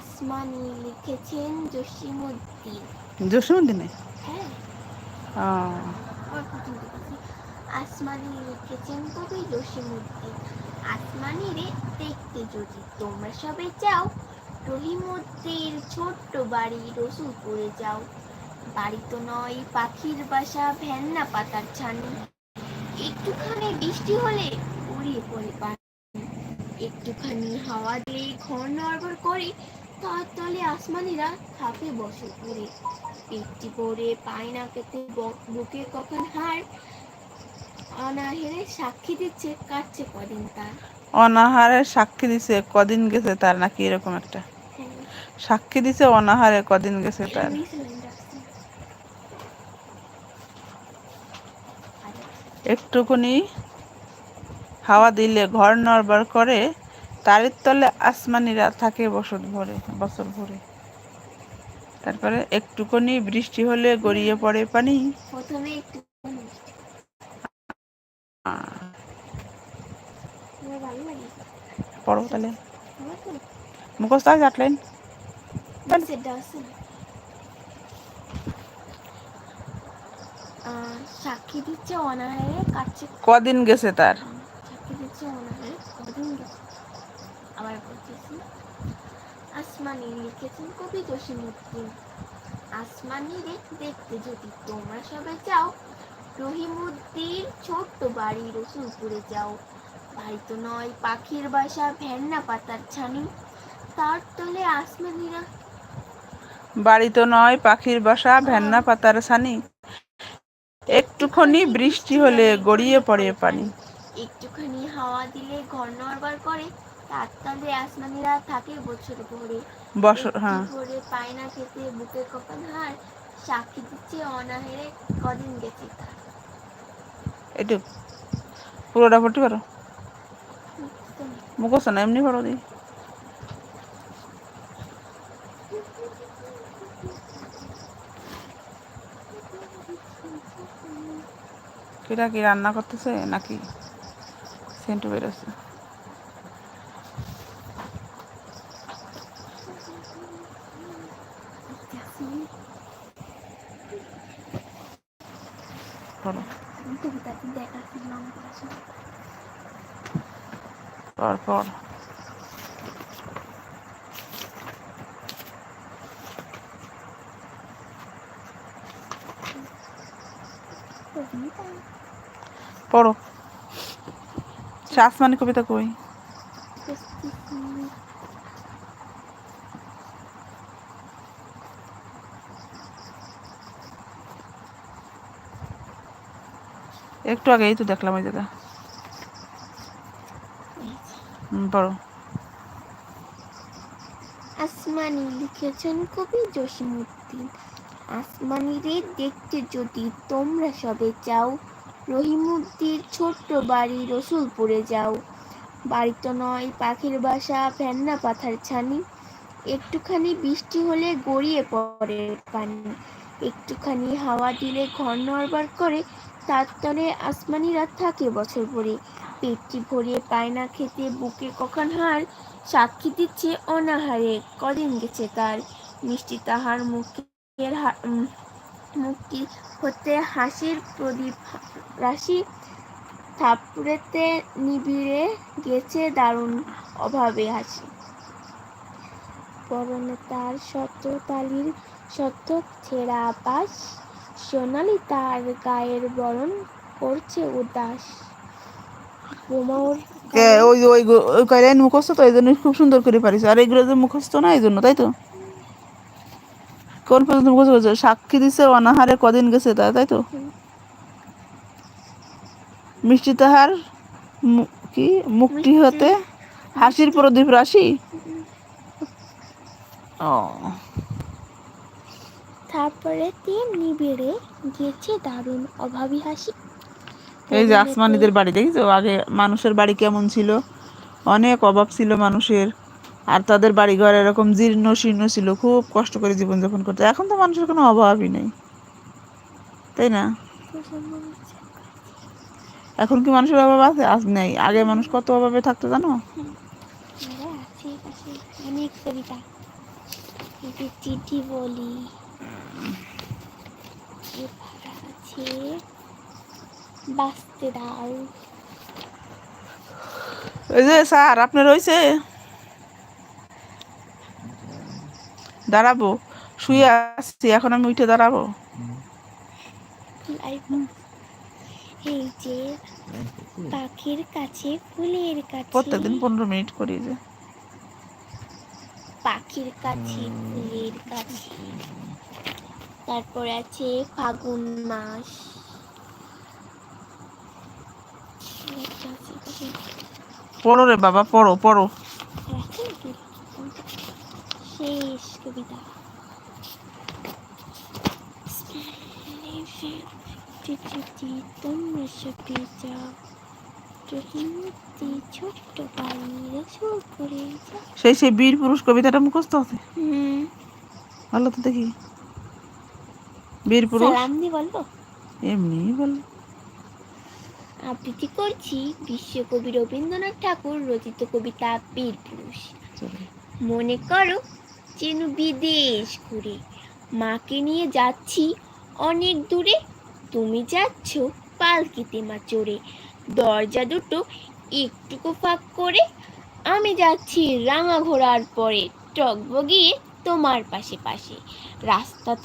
আসমানি লিখেছেন জসিমুদ্দিন জসীমউদ্দিনে? হ্যাঁ। আসমানি লিখেছেন কবি জসিমুদ্দিন আসমানি রে দেখতে যদি তোমরা সবে চাও রহিমুদ্দির ছোট্ট বাড়ি রসুলপুরে যাও। বাড়ি তো নয় পাখির বাসা ভ্যান্না পাতার ছানি। একটুখানি বৃষ্টি হলে উড়িয়ে পড়ে পানি। একটুখানি হাওয়া দিলে ঘর নড়বড় করে তার তলে আসমানিরা থাকে বসে পড়ে পেটটি পরে পায় না ব- বুকে কখন হার অনাহেরে সাক্ষী দিচ্ছে কাটছে কদিন তার। অনাহারে সাক্ষী দিছে কদিন গেছে তার নাকি এরকম একটা? হ্যাঁ, সাক্ষী দিছে অনাহারে কদিন গেছে তার। একটুকুনি হাওয়া দিলে ঘর নড়বড় করে তারের তলে আসমানিরা থাকে বছর ভরে বছর ভরে। তারপরে একটুখানি বৃষ্টি হলে গড়িয়ে পড়ে পানি। পড়ো তাহলে। মুখস্থ আছে কদিন গেছে তার সাক্ষী দিচ্ছে অনাহারে কদিন গেছে আবার বলতেছি আসমানি লিখেছেন কবি জসিমুদ্দিন আসমানি রে দেখতে যদি তোমরা সবাই যাও রহিমুদ্দির ছোট্ট বাড়ি রসুলপুরে যাও। বাড়ি তো নয় পাখির বাসা ভ্যান্না পাতার ছানি তার তলে আসমানিরা। বাড়ি তো নয় পাখির বাসা ভ্যান্না পাতার ছানি। একটুখানি বৃষ্টি হলে গড়িয়ে পড়ে পানি। একটুখানি হাওয়া দিলে ঘর নড়বড় করে তার তলে আসমানিরা থাকে বছর ভরে। একটি হ্যাঁ। পায় না খেতে বুকে কখন হার সাক্ষী দিচ্ছে অনাহেরে কদিন গেছে তার। একটু পুরোটা পড়তে পারো মুখস্থ না এমনি পড়ো দি। কিরা কি রান্না করতেছে নাকি সেন্টু বেরোচ্ছে? পড়ো তারপর? পড়ো। আসমানি কবিতা কই? একটু আগেই তো দেখলাম ওই হুম, পড়ো। আসমানি লিখেছেন কবি জসিমুদ্দিন আসমানি রে দেখতে যদি তোমরা সবে চাও রহিমুদ্দির ছোট্ট বাড়ি রসুলপুরে যাও। বাড়ি তো নয় পাখির বাসা ভ্যান্না পাথার ছানি। একটুখানি বৃষ্টি হলে গড়িয়ে পড়ে পানি। একটুখানি হাওয়া দিলে ঘর নড়বার করে তার তলে আসমানিরা থাকে বছর ভরে। পেটটি ভরে পায় না খেতে, বুকে কখন হার সাক্ষী দিচ্ছে অনাহারে, কদিন গেছে তার? মিষ্টি তাহার মুখের মুখটি হতে হাসির প্রদীপ রাশি থাপড়েতে নিবিড়ে গেছে দারুণ অভাবে হাসি। পরনে তার শত তালির শতক ছেঁড়া আকাশ সোনালি তার গায়ের বরণ করছে উদাস। ওই ওই ওই কয়লাইন মুখস্থ তো এই জন্য খুব সুন্দর করে পারিস। আর এগুলো যে মুখস্থ না এই জন্য তাই তো? কোন পর্যন্ত মুখস্থ করেছে? সাক্ষী দিছে অনাহারে কদিন গেছে তা তাই তো? মিষ্টি তাহার কি? মুক্তি হতে হাসির প্রদীপ রাশি? ও। তারপরে তিন নিবিড়ে গেছে দারুণ অভাবী হাসি। এই যে আসমানিদের বাড়ি দেখছ? আগে মানুষের বাড়ি কেমন ছিল? অনেক অভাব ছিল মানুষের। আর তাদের বাড়ি ঘর এরকম জীর্ণ শীর্ণ ছিল। খুব কষ্ট করে জীবনযাপন করতে। এখন তো মানুষের কোনো অভাবই নেই। তাই না? এখন কি মানুষের অভাব আছে? আজ নেই। আগে মানুষ কত অভাবে থাকতো জানো? অনেক কবিতা। চিঠি বলি। আছে বাঁচতে দাও। এই যে স্যার আপনার রয়েছে দাঁড়াবো শুয়ে আসছি এখন আমি উঠে দাঁড়াবো। এই যে পাখির কাছে ফুলের কাছে। প্রত্যেকদিন পনেরো মিনিট করি যে। পাখির কাছে ফুলের কাছে। তারপর আছে ফাগুন মাস। পড়ো রে বাবা পড়ো পড়ো? শেষ কবিতা। তোমরা সবে যাও ছোট্ট বাড়ি রসুল করে সেই সেই বীর পুরুষ কবিতাটা মুখস্থ আছে? হুম। ভালো তো দেখি। বীর পুরুষ? সালাম দিয়ে বলব এমনি বল। আবৃত্তি করছি? বিশ্বকবি রবীন্দ্রনাথ ঠাকুর রচিত কবিতা বীর পুরুষ। মনে করো যেন বিদেশ ঘুরে মাকে নিয়ে যাচ্ছি অনেক দূরে। তুমি যাচ্ছ পালকিতে মা চড়ে। দরজা দুটো একটুকু ফাঁক করে। আমি যাচ্ছি রাঙা ঘোড়ার পরে। টকবগিয়ে তোমার পাশে পাশে। রাস্তা থেকে